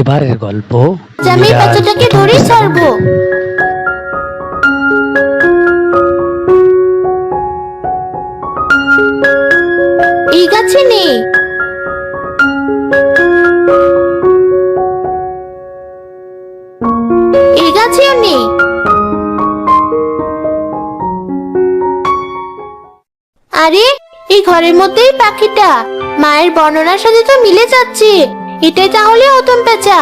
এবারের গল্প আমি বাচ্চাটাকে ধরেই ছাড়বো। এই গাছে নেই। এই গাছেও নেই। আরে এই ঘরের মধ্যেই পাখিটা। মায়ের বর্ণনার সাথে তো মিলে যাচ্ছে। এটাই তাহলে অতম পেঁচা।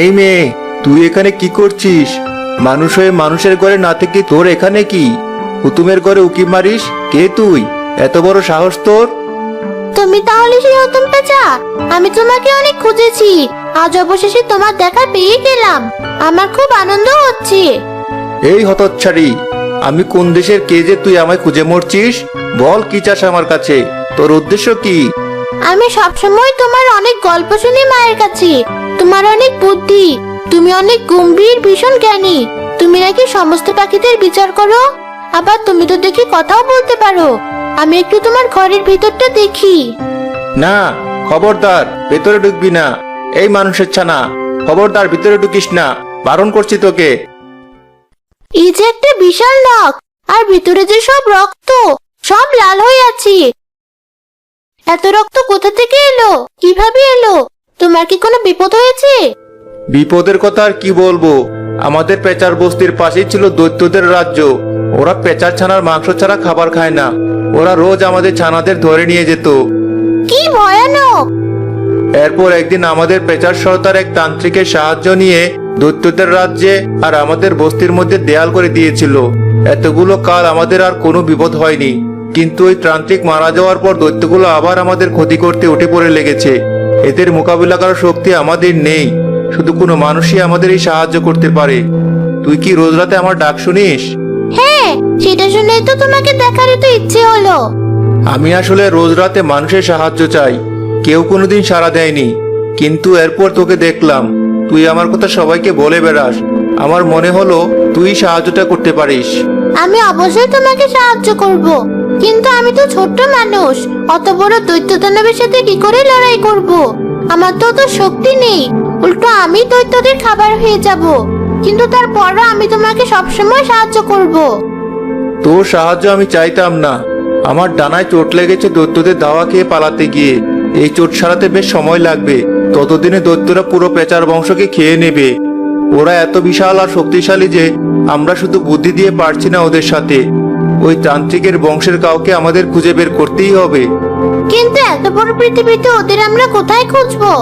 এই মেয়ে তুই এখানে কি করছিস? মানুষ হয়ে মানুষের ঘরে না থেকে তোর এখানে কি? হুতুমের ঘরে উকি মারিস? কে তুই? এত বড় সাহস তোর? তুমি তাহলে সেই অতম পেঁচা? আমি তোমাকে অনেক খুঁজেছি। আজ অবশেষে তোমার দেখা পেয়ে গেলাম। আমার খুব আনন্দ হচ্ছে। এই হতচ্ছাড়ি আমি কোন দেশের কে যে তুই আমায় খুঁজে মরছিস? বল কি চাস আমার কাছে? তোর উদ্দেশ্য কি? আমি সবসময় তোমার অনেক গল্প শুনি মায়ের কাছে। তোমার অনেক বুদ্ধি। তুমি অনেক গম্ভীর ভীষণ জ্ঞানী। তুমি নাকি সমস্ত পাখিদের বিচার করো? আবার তুমি তো দেখি কথাও বলতে পারো। আমি একটু তোমার ঘরের ভিতরটা দেখি। না খবরদার ভেতরে ঢুকবি না। এই মানুষের ছানা খবরদার ভিতরে ঢুকিস না। বারণ করছি তোকে। এই যে একটা বিশাল নখ আর ভিতরে যে সব রক্ত সব লাল হয়ে আছে। এত রক্ত কোথা থেকে এলো? কীভাবে এলো? তোমার কি কোনো বিপদ হয়েছে? বিপদের কথা আর কি বলব? আমাদের পেঁচার বস্তির পাশেই ছিল দৈত্যদের রাজ্য। ওরা পেঁচার ছানার মাংস ছাড়া খাবার খায় না। ওরা রোজ আমাদের ছানাদের ধরে নিয়ে যেত। কি ভয়ানক! এরপর একদিন আমাদের পেঁচার সর্দার এক তান্ত্রিকের সাহায্য নিয়ে দৈত্যদের রাজ্যে আর আমাদের বস্তির মধ্যে দেয়াল করে দিয়েছিল। এতগুলো কাল আমাদের আর কোনো বিপদ হয়নি। কিন্তু ওই তান্ত্রিক মারা যাওয়ার পর দৈত্যগুলো আবার আমাদের ক্ষতি করতে উঠে পড়ে লেগেছে। এদের মোকাবিলা করার শক্তি আমাদের নেই। শুধু কোনো মানুষই আমাদের এই সাহায্য করতে পারে। তুই কি রোজ রাতে আমার ডাক শুনিস? হ্যাঁ সেটা শুনেই তো তোমাকে দেখার তো ইচ্ছে হলো। আমি আসলে রোজ রাতে মানুষের সাহায্য চাই। কেউ কোনোদিন সাড়া দেয়নি। কিন্তু এরপর তোকে দেখলাম। তুই আমার কথা সবাইকে বলে বেড়াস। আমার মনে হলো তুই সাহায্যটা করতে পারিস। আমি অবশ্যই তোমাকে সাহায্য করব। কিন্তু আমি তো ছোট্ট মানুষ। অত বড় দৈত্য দানবের সাথে কি করে লড়াই করব? আমার তো অত শক্তি নেই। উল্টো আমি দৈত্যদের খাবার হয়ে যাব। কিন্তু তারপরও আমি তোমাকে সবসময় সাহায্য করব। তোর সাহায্য আমি চাইতাম না। আমার ডানায় চোট লেগেছে দৈত্যদের দাওয়া খেয়ে পালাতে গিয়ে। এই চোট সারাতে বেশ সময় লাগবে। ততদিনে দৈত্যরা পুরো পেঁচার বংশকে খেয়ে নেবে। ওরা এত বিশাল আর শক্তিশালী যে আমরা শুধু বুদ্ধি দিয়ে পারছি না ওদের সাথে। ওই তান্ত্রিকের বংশের কাউকে আমাদের খুঁজে বের করতেই হবে। কিন্তু এত বড় পৃথিবীতে ওদের আমরা কোথায় খুঁজবো?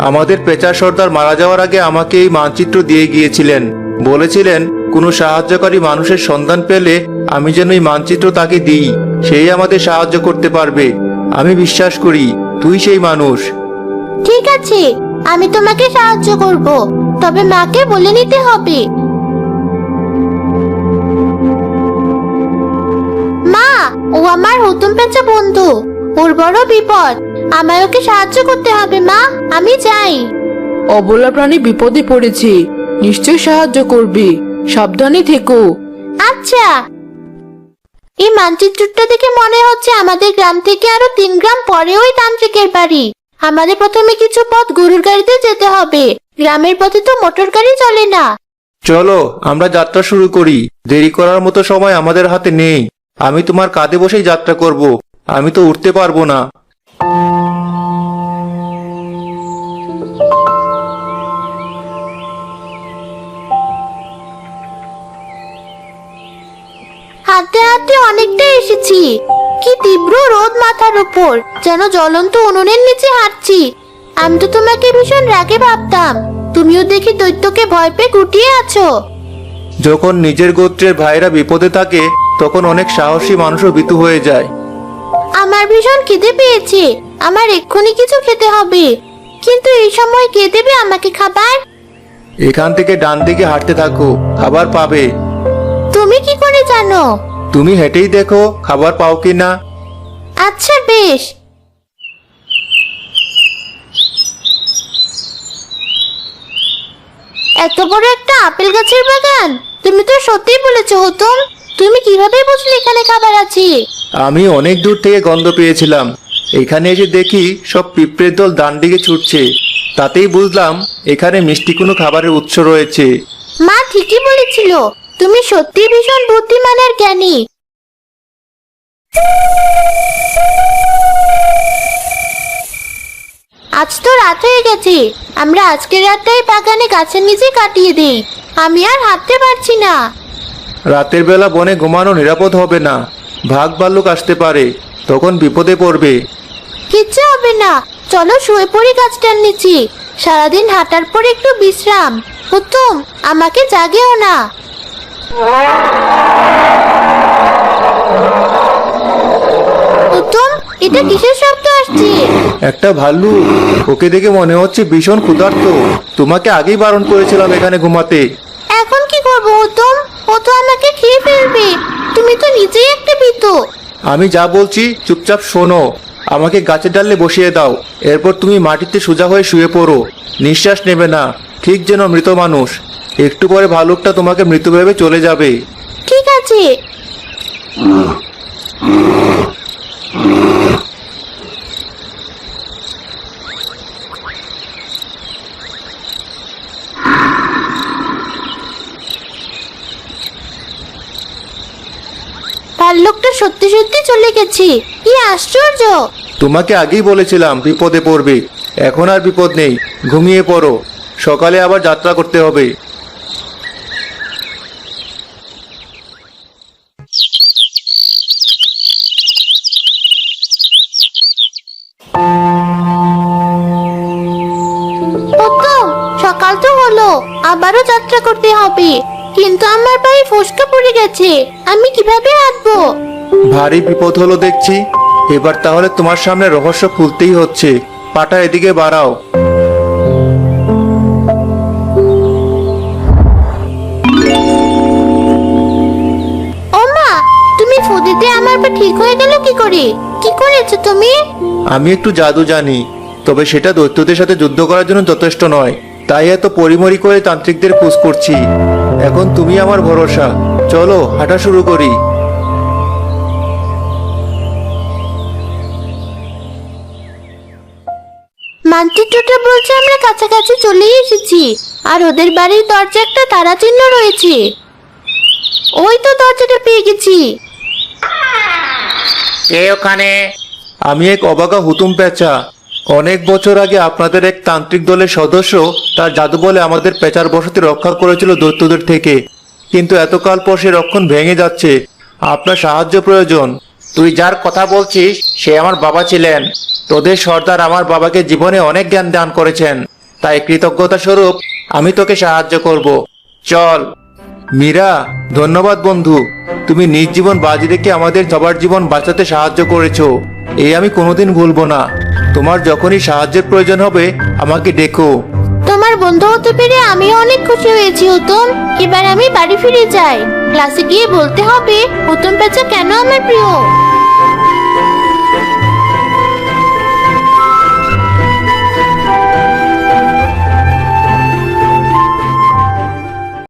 আমাদের পেঁচা সর্দার মারা যাওয়ার আগে আমাকে এই মানচিত্র দিয়ে গিয়েছিলেন। বলেছিলেন কোনো সাহায্যকারী মানুষের সন্ধান পেলে আমি যেন এই মানচিত্র তাকে দিই সেই আমাদের সাহায্য করতে পারবে। আমি বিশ্বাস করি তুই সেই মানুষ। ঠিক আছে আমি তোমাকে সাহায্য করব তবে মাকে বলে নিতে হবে। ও আমার হুতুম পেঁচা বন্ধু। ওর বড় বিপদ। আমায় ওকে সাহায্য করতে হবে মা। আমি যাই। অবলা প্রাণী বিপদে পড়েছে। নিশ্চয় সাহায্য করবে। সাবধানে থেকো। আচ্ছা। এই মানচিত্রটা দেখে মনে হচ্ছে আমাদের গ্রাম থেকে আরও তিন গ্রাম পরে ওই তান্ত্রিকের বাড়ি। আমাদের প্রথমে কিছু পথ গরুর গাড়িতে যেতে হবে। গ্রামের পথে তো মোটর গাড়ি চলে না। চলো আমরা যাত্রা শুরু করি। দেরি করার মতো সময় আমাদের হাতে নেই। আমি তোমার কাঁধে বসেই যাত্রা করব। আমি তো উঠতে পারব না। হাঁটতে হাঁটতে অনেকটা এসেছি। কি তীব্র রোদ মাথার উপর যেন জ্বলন্ত উনুনের নিচে হাঁটছি। আমি তো তোমাকে ভীষণ রাগে ভাবতাম। তুমিও দেখি দৈত্যকে ভয় পেয়ে গুটিয়ে আছো। যখন নিজের গোত্রের ভাইরা বিপদে থাকে তখন অনেক সাহসী মানুষও ভীতু হয়ে যায়। আমার ভীষণ খিদে পেয়েছে। আমার এক্ষুনি কিছু খেতে হবে। কিন্তু এই সময় কে দেবে আমাকে খাবার? এখান থেকে ডান দিকে হাঁটতে থাকো খাবার পাবে। তুমি কি করে জানো? তুমি হেঁটেই দেখো খাবার পাও কি না আচ্ছা বেশ। এত বড় একটা আপেল গাছের বাগান? তুমি তো সত্যিই বলেছ হুতুম। তুমি কীভাবে বুঝলে এখানে খাবার আছে? আমি অনেক দূর থেকে গন্ধ পেয়েছিলাম। এখানে এসে দেখি সব পিঁপড়ের দল ডান দিকে ছুটছে। তাতেই বুঝলাম এখানে মিষ্টি কোনো খাবারের উৎস রয়েছে। মা ঠিকই বলেছিল তুমি সত্যি ভীষণ বুদ্ধিমান আর জ্ঞানী। আজ তো রাত হয়ে গেছে আমরা আজকের রাতটাই বাগানে গাছের নিচে কাটিয়ে দেই। আমি আর হাঁটতে পারছি না। রাতের বেলা বনে ঘুমানো নিরাপদ হবে না। ভাগ ভাল্লুক আসতে পারে তখন বিপদে পড়বে। কিচ্ছু হবে না। চলো শুয়ে পড়ি গাছটার নিচে। সারাদিন হাঁটার পর একটু বিশ্রাম। উত্তম আমাকে জাগেও না। উত্তম এটা কিসের শব্দ আসছে? একটা ভাল্লুক ওকে দেখে মনে হচ্ছে ভীষণ ক্ষুধার্ত। তোমাকে আগেই বারণ করেছিলাম এখানে ঘুমাতে। উত্তম ও তো আমাকে খেয়ে ফেলবে। তুমি তো নিজেই একটা ভীত। আমি যা বলছি চুপচাপ শোনো। আমাকে গাছের ডালে বসিয়ে দাও। এরপর তুমি মাটিতে সোজা হয়ে শুয়ে পড়ো। নিঃশ্বাস নেবে না। ঠিক যেন মৃত মানুষ। একটু পরে ভালুকটা তোমাকে মৃত ভেবে চলে যাবে। ঠিক আছে ভাল্লুকটা সত্যি সত্যি চলে গেছে। কি আশ্চর্য! তোমাকে আগেই বলেছিলাম বিপদে পড়বে। এখন আর বিপদ নেই ঘুমিয়ে পড়ো। সকালে আবার যাত্রা করতে হবে। সকাল তো হলো আবারও যাত্রা করতে হবে। কিন্তু আমার পায়ে ফসকা পড়ে গেছে আমি কীভাবে হাঁটবো? ভারী বিপদ হলো দেখছি। এবার তাহলে তোমার সামনে রহস্য খুলতেই হচ্ছে। পাটা এদিকে বাড়াও। তুমি ফুদিতে আমার পা ঠিক হয়ে গেল কি করে? কি করেছ তুমি? আমি একটু জাদু জানি তবে সেটা দৈত্যদের সাথে যুদ্ধ করার জন্য যথেষ্ট নয়। তাই এত পরিমরি করে তান্ত্রিকদের খোঁজ করছি। এখন তুমি আমার ভরসা। চলো হাঁটা শুরু করি। মানচিত্রটা বলছে আমরা কাছাকাছি চলেই এসেছি। আর ওদের বাড়ির দরজা একটা তারা চিহ্ন রয়েছে। ওই তো দরজাটা পেয়ে গেছি। কে ওখানে। আমি এক অবাকা হুতুম পেঁচা। অনেক বছর আগে আপনাদের এক তান্ত্রিক দলের সদস্য তার জাদু বলে আমাদের পেঁচার বসতি রক্ষা করেছিল দৈত্যদের থেকে। কিন্তু এতকাল পর সে রক্ষণ ভেঙে যাচ্ছে। আপনার সাহায্য প্রয়োজন। তুই যার কথা বলছিস, সে আমার বাবা ছিলেন। তোদের সর্দার আমার বাবাকে জীবনে অনেক জ্ঞান দান করেছেন। তাই কৃতজ্ঞতা স্বরূপ আমি তোকে সাহায্য করব। চল। মীরা, ধন্যবাদ বন্ধু। তুমি নিজ জীবন বাজি রেখে আমাদের সবার জীবন বাঁচাতে সাহায্য করেছ। এই আমি কোনোদিন ভুলবো না। তোমার যখনই সাহায্যের প্রয়োজন হবে, আমাকে ডেকো। তোমার বন্ধু হতে পেরে আমি অনেক খুশি হয়েছি, উত্তম। এবার আমি বাড়ি ফিরে যাই। ক্লাসে গিয়ে বলতে হবে, উত্তম পেঁচা কেন আমার প্রিয়?